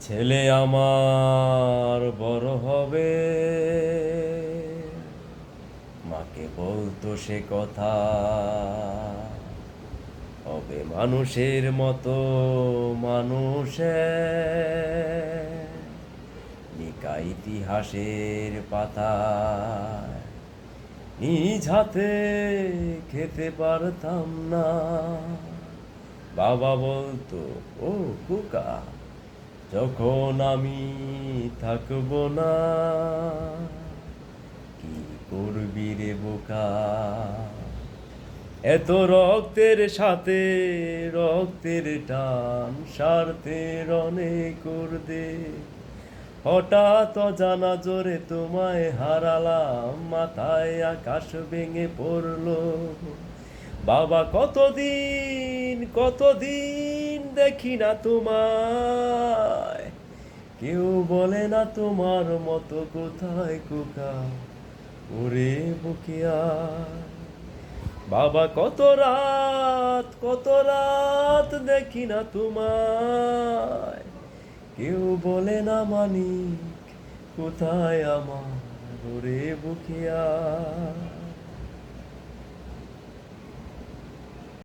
ছেলে আমার বড় হবে। মাকে বলতো সে কথা। হবে মানুষের মতো মানুষে। নিকা ইতিহাসের পাতা। নিজ হাতে খেতে পারতাম না। বাবা বলতো, ও কুকা যখন আমি থাকব না, কি করবি রে বোকা? এত রক্তের সাথে, রক্তের টান স্বার্থের অনেক দে হঠাৎ জানা জোরে তোমায় হারালাম, মাথায় আকাশ ভেঙে পড়ল। বাবা, কতদিন কতদিন দেখি না তোমায়। কেউ বলে না তোমার মতো কোথায় কোকা ওরে বুকিয়া। বাবা, কত রাত কত রাত দেখি না তোমায়। কেউ বলে না মানিক, কোথায় আমার ওরে বুকিয়া।